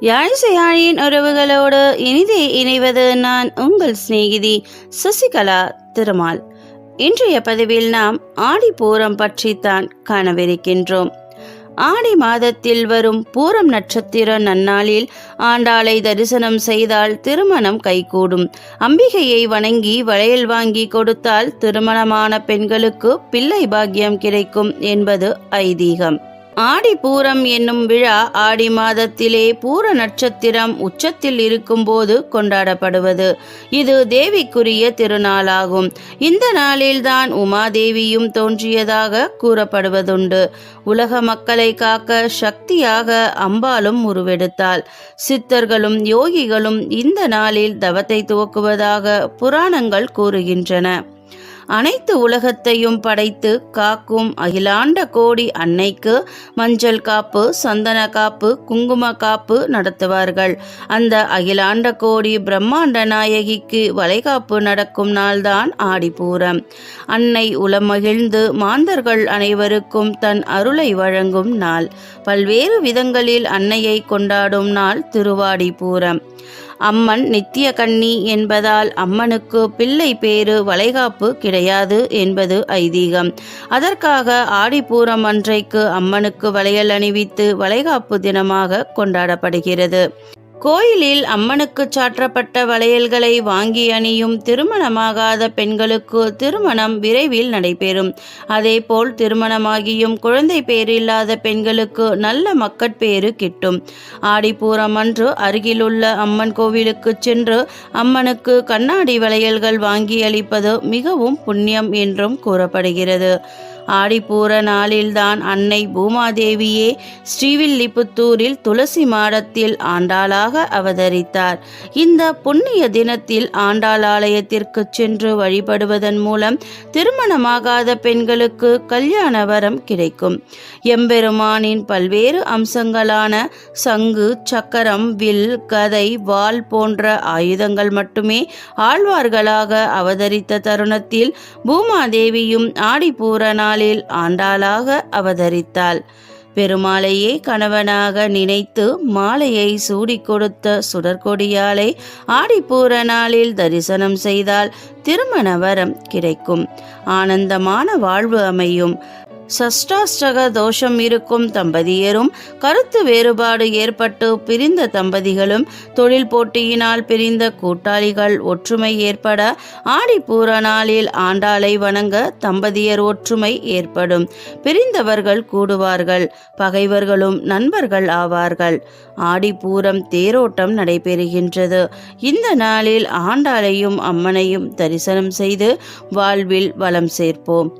யாழிசையாழியின் உறவுகளோடு இனிதே இணைவது நான் உங்கள் சிநேகிதி சசிகலா திருமால். இன்றைய பதிவில் நாம் ஆடி பூரம் பற்றித்தான் காணவிருக்கின்றோம். ஆடி மாதத்தில் வரும் பூரம் நட்சத்திர நன்னாளில் ஆண்டாளை தரிசனம் செய்தால் திருமணம் கைகூடும். அம்பிகையை வணங்கி வளையல் வாங்கி கொடுத்தால் திருமணமான பெண்களுக்கு பிள்ளை பாக்கியம் கிடைக்கும் என்பது ஐதீகம். ஆடி பூரம் என்னும் விழா ஆடி மாதத்திலே பூர நட்சத்திரம் உச்சத்தில் இருக்கும்போது கொண்டாடப்படுவது. இது தேவிக்குரிய திருநாளாகும். இந்த நாளில்தான் உமாதேவியும் தோன்றியதாக கூறப்படுவதுண்டு. உலக மக்களை காக்க சக்தியாக அம்பாலும் உருவெடுத்தாள். சித்தர்களும் யோகிகளும் இந்த நாளில் தவத்தை துவக்குவதாக புராணங்கள் கூறுகின்றன. அனைத்து உலகத்தையும் படைத்து காக்கும் அகிலாண்ட கோடி அன்னைக்கு மஞ்சள் காப்பு சந்தன காப்பு குங்கும காப்பு நடத்துவார்கள். அந்த அகிலாண்ட கோடி பிரம்மாண்ட நாயகிக்கு வளைகாப்பு நடக்கும் நாள்தான் ஆடிப்பூரம். அன்னை உளமகிழ்ந்து மாந்தர்கள் அனைவருக்கும் தன் அருளை வழங்கும் நாள். பல்வேறு விதங்களில் அன்னையை கொண்டாடும் நாள் திருவாடிபூரம் அம்மன் நித்திய கண்ணி என்பதால் அம்மனுக்கு பிள்ளை பேரு வளைகாப்பு கிடையாது என்பது ஐதீகம். அதற்காக ஆடிப்பூரம் அன்றைக்கு அம்மனுக்கு வளையல் அணிவித்து வளைகாப்பு தினமாக கொண்டாடப்படுகிறது. கோயிலில் அம்மனுக்கு சாற்றப்பட்ட வளையல்களை வாங்கி அணியும் திருமணமாகாத பெண்களுக்கு திருமணம் விரைவில் நடைபெறும். அதேபோல் திருமணமாகியும் குழந்தை பேரில்லாத பெண்களுக்கு நல்ல மக்கட்பேறு கிட்டும். ஆடிப்பூரம் அன்று அருகிலுள்ள அம்மன் கோவிலுக்கு சென்று அம்மனுக்கு கண்ணாடி வளையல்கள் வாங்கி அளிப்பது மிகவும் புண்ணியம் என்றும் கூறப்படுகிறது. ஆடிப்பூர நாளில்தான் அன்னை பூமாதேவியே ஸ்ரீவில்லிபுத்தூரில் துளசி மாடத்தில் ஆண்டாளாக அவதரித்தார். இந்த புண்ணிய தினத்தில் ஆண்டாள் ஆலயத்திற்கு சென்று வழிபடுவதன் மூலம் திருமணமாகாத பெண்களுக்கு கல்யாண வரம் கிடைக்கும். எம்பெருமானின் பல்வேறு அம்சங்களான சங்கு சக்கரம் வில் கதை வாள் போன்ற ஆயுதங்கள் மட்டுமே ஆழ்வார்களாக அவதரித்த தருணத்தில் பூமாதேவியும் ஆடிப்பூர நாள் நாளில் ஆண்டாளாக அவதரித்தாள். பெருமாளையே கணவனாக நினைத்து மாலையை சூடிக் கொடுத்த சுடற்கொடியாலை ஆடிப்பூர நாளில் தரிசனம் செய்தால் திருமண வரம் கிடைக்கும். ஆனந்தமான வாழ்வு அமையும். சஷ்டாஷ்டக தோஷம் இருக்கும் தம்பதியரும் கருத்து வேறுபாடு ஏற்பட்டு பிரிந்த தம்பதிகளும் தொழில் போட்டியினால் பிரிந்த கூட்டாளிகள் ஒற்றுமை ஏற்பட ஆடிப்பூர நாளில் ஆண்டாளை வணங்க தம்பதியர் ஒற்றுமை ஏற்படும். பிரிந்தவர்கள் கூடுவார்கள் பகைவர்களும் நண்பர்கள் ஆவார்கள். ஆடிப்பூரம் தேரோட்டம் நடைபெறுகின்றது. இந்த நாளில் ஆண்டாளையும் அம்மனையும் தரிசனம் செய்து வாழ்வில் வளம் சேர்ப்போம்.